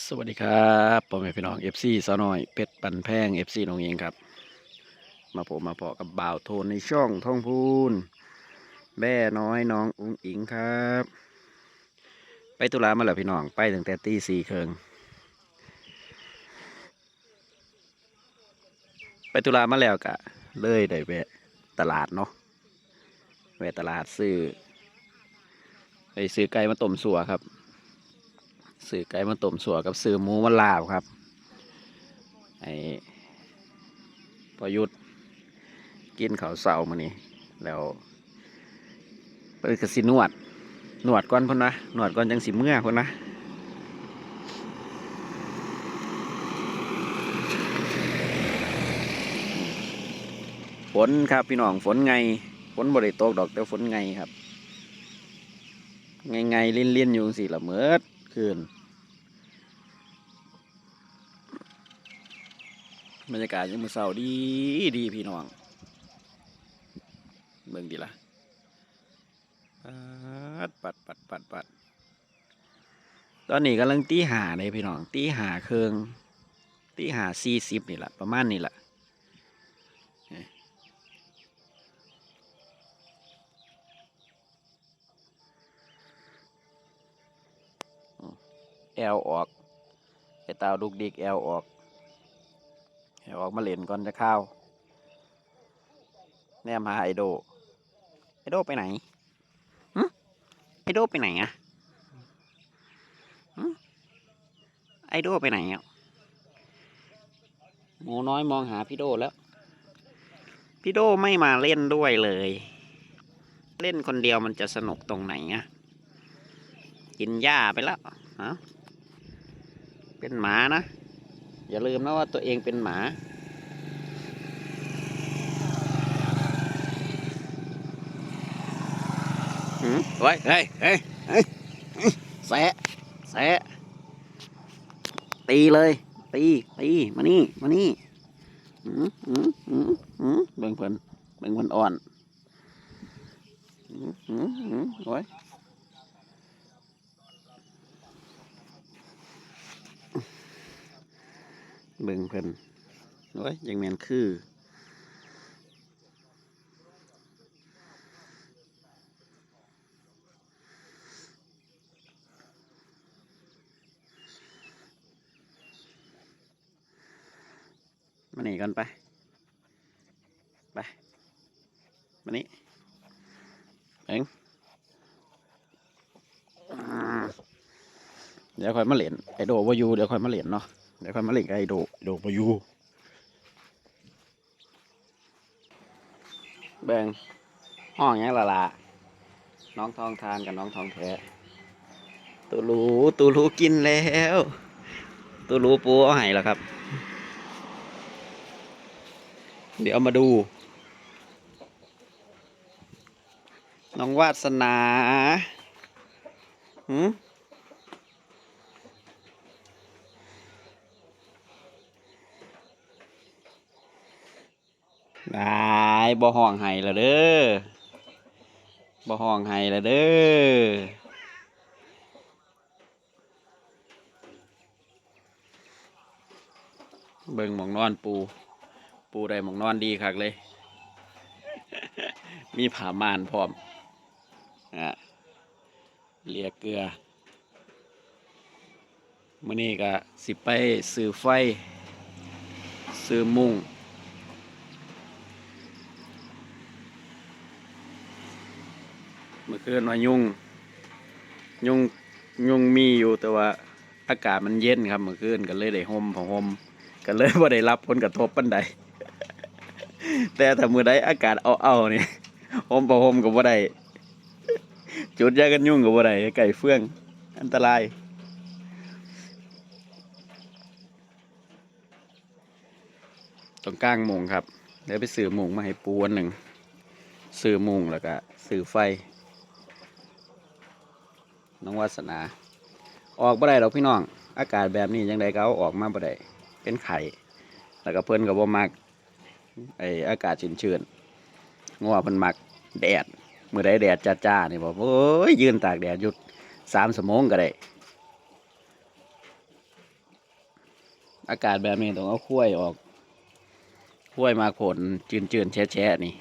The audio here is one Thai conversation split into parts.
สวัสดีครับพ่อแม่พี่น้อง FC สาวน้อยเพชรปันแพง FC น้องเองครับ มาผมมาพอกับบ่าวโทนในช่องท่องพูนแม่น้อยน้องอุ้งอิงครับ ไปตุลามาแล้วพี่น้องไปตั้งแต่ตีสี่เคิงไปตุลามาแล้วกะ เลยได้แวะตลาดเนาะแวะตลาดซื้อ ไปซื้อไก่มาต้มสัวครับ ซื้อไก่มาต้มสัวกับซื้อหมูมาลาวครับไอ้พอยุดกินข้าวเสามานี่แล้วไปกสินวดนวดก่อนพ่นนะนวดก่อนจังสิเมื่อพ่นนะฝนครับพี่น้องฝนไงฝนบริโตกดอกแต่ฝนไงครับ ไงไงเลี่ยนเลี่ยนอยู่สิละเมิดคืน บรรยากาศยังมือเศร้าดีดีพี่น้องเบิ่งดีละปัดปัดปัดปัดปัดตอนนี้กำลังตีหาเลยพี่น้องตีหาเครื่องตีหาสี่สิบนี่แหละประมาณนี้แหละแอลออกไอ้ตาวดุกดิกแอลออก ออกมาเล่นก่อนจะเข้าแนมหาไอโด ไอโดไปไหนหึไอโดไปไหนอะไอโดไปไหนอะหมูน้อยมองหาพี่โดแล้ว พี่โดไม่มาเล่นด้วยเลย เล่นคนเดียวมันจะสนุกตรงไหนอะกินหญ้าไปแล้วฮะเป็นหมานะ อย่าลืมนะว่าตัวเองเป็นหมา หืมเฮ้ยเฮ้ยเฮ้ยเฮ้ยแสะแสะตีเลย ตีตีมานี่ มานี่หืมหืมหืมหืมเบ่งเพิ่นเบ่งเพิ่นอ่อนหืมหืมหืมโอ้ เบิ่งเพิ่นโอ้ยยังแมนคือมานี่กันไป ไป มานี่เอ็งเดี๋ยวคอยมาเล่นไอโดวายูเดี๋ยวคอยมาเล่นเนาะ เดี๋ยวค่อยมาเล่นกับไอโดโดวายูแบ่งห้องยังละละน้องทองทานกับน้องทองแท้ตูรูตูรูกินแล้วตูรูปูเอาให้แล้วครับ เดี๋ยวมาดู น้องวาสนาหืม ได้บ่ห้องไห้ละเด้อบ่ห้องไห้ละเด้อเบิ่งหมองนอนปู ปูได้หมองนอนดีคักเลย มีผ้าม่านพร้อมอะเลียเกลือมื่อนี้ก็สิไปซื้อไฟ ซื้อมุ้ง เมื่อคืนว่ายุงยุงยุงมีอยู่แต่ว่าอากาศมันเย็นครับเมื่อคืนก็เลยได้ห่มผ้าห่มก็เลยว่าได้รับผลกระทบปันใด แต่ถ้ามือใดอากาศเอาเอาๆนี่ห่มผ้าห่มก็บ่ได้จุดยากันยุ่งก็บ่ได้ไก่เฟื่อง อันตรายต้องกลางมุงครับเดี๋ยวไปซื้อมุงมาให้ปูอันหนึ่งซื้อมุงแล้วก็ซื้อไฟ น้องวาสนา ออกบ่ได้ดอกพี่น้อง อากาศแบบนี้ยังไงก็เอาออกมาบ่ได้เป็นไข่แล้วก็เพิ่นก็บ่มักไออากาศชื้นๆงัวเพิ่นมักแดดเมื้อใดแดดจ้าๆนี่บอกโอ้ยยืนตากแดดอยู่สามชั่วโมงก็ได้ อากาศแบบนี้ต้องเอาขั้วยออกขั้วยมาผลจืนจืนๆแช่แช่ๆนี่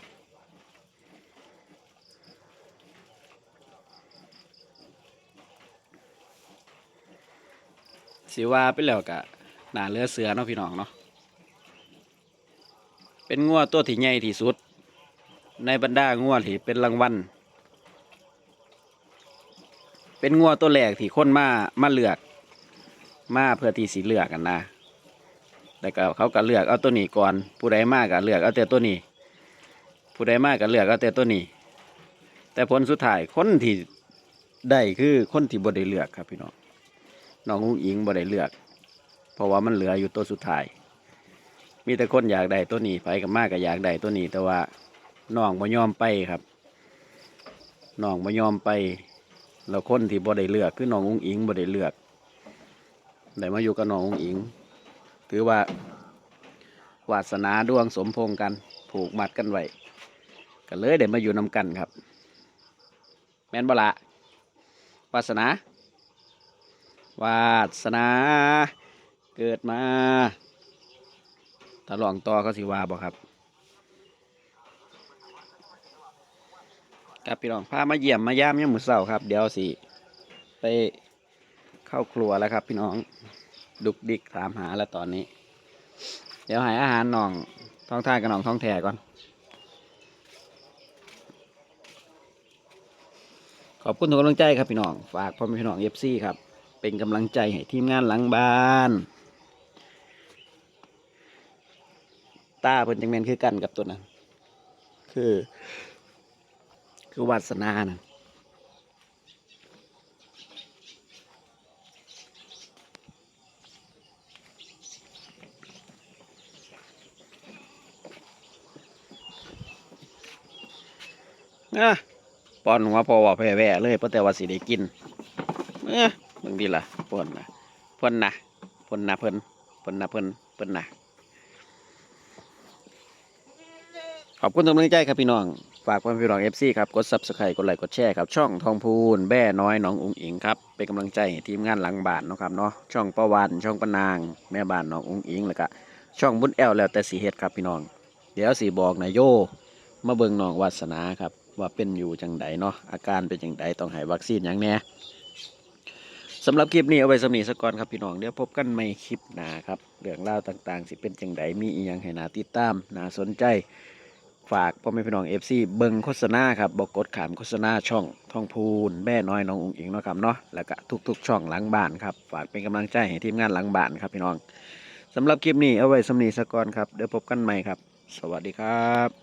สิว่าไปแล้วกะหนาเรือเสือเนาะพี่น้องเนาะเป็นงัวตัวที่ใหญ่ที่สุด ในบรรดางัวที่เป็นรางวัลเป็นงัวตัวแรกที่คนมามาเลือก มาเพื่อที่สิเลือกกันนะแต่ก็เขาก็เลือกเอาตัวนี้ก่อนผู้ใดมากก็เลือกเอาแต่ตัวนี้ ผู้ใดมากก็เลือกเอาแต่ตัวนี้ แต่ผลสุดท้ายคนที่ได้คือคนที่บ่ได้เลือกครับพี่น้อง น้องอุ้งอิงบ่ได้เลือก เพราะว่ามันเหลืออยู่ตัวสุดท้าย มีแต่คนอยากได้ตัวนี้ไปกับมากก็อยากได้ตัวนี้ แต่ว่าน้องบ่ยอมไปครับน้องบ่ยอมไปแล้วคนที่บ่ได้เลือกคือน้องอุ้งอิงบ่ได้เลือกได้มาอยู่กับน้องอุ้งอิง ถือว่าวาสนาดวงสมพงกัน ผูกมัดกันไว้ก็เลยได้มาอยู่นำกันครับ แม่นบ่ละวาสนา วาสนา เกิดมาถ้าลองต่อเขาสิวาบ่ครับครับพี่น้องพามาเยี่ยมมาย่ามยามมือเช้าครับ เดี๋ยวสิ ไปเข้าครัวแล้วครับ พี่น้องดุกดิกถามหาแล้วตอนนี้ เดี๋ยวหายอาหารหน่องท้องท่ากับหน่องท้องแท่ก่อน ขอบคุณทุกกำลังใจครับพี่น้อง ฝากพ่อแม่พี่น้องเอฟซีครับ เป็นกำลังใจให้ทีมงานหลังบ้านตาเพิ่นจังแมนคือกันกับตัวนั้น คือ คือวาสนานะอะปอนหัวพอว่าแพ้แว่เลยเพราะแต่ว่าสิได้กินเออ บางทีล่ะปนนะพ่นนะพ่นนะเพิ่นพ่นนะเพิ่นเพิ่นนะขอบคุณทุกกำลังใจครับพี่น้อง ฝากพี่น้องเอฟซีครับ กดซับสไครต์กดไลค์กดแชร์ครับ ช่องทองพูนแบ่น้อยน้องอุ๋งอิงครับ เป็นกำลังใจทีมงานหลังบ้านนะครับเนาะ ช่องประวัน ช่องปนาง แม่บ้านน้องอุ๋งอิงแล้วก็ช่องบุญแอลแล้วแต่สีเฮ็ดครับพี่น้อง เดี๋ยวสีบอกนายโย มาเบิ่งน้องวาสนาครับ ว่าเป็นอยู่จังใดเนาะ อาการเป็นจังใดต้องให้วัคซีนอย่างแน่ สำหรับคลิปนี้เอาไว้สำนีสกก่อนครับพี่น้องเดี๋ยวพบกันใหม่คลิปหน้าครับเรื่องราวต่างๆ สิเป็นจังใดมีอีหยังให้นาติดตามน่าสนใจ ฝากพ่อแม่พี่น้องเอฟซีเบิงโฆษณาครับบอกกดขามโฆษณาช่องท่องพูนแม่น้อยน้องอุ๋งอิงเนาะครับเนาะแล้วก็ทุกๆ ช่องหลังบ้านครับฝากเป็นกำลังใจให้ทีมงานหลังบ้านครับพี่น้องสำหรับคลิปนี้เอาไว้สำนีสกก่อนครับเดี๋ยวพบกันใหม่ครับ สวัสดีครับ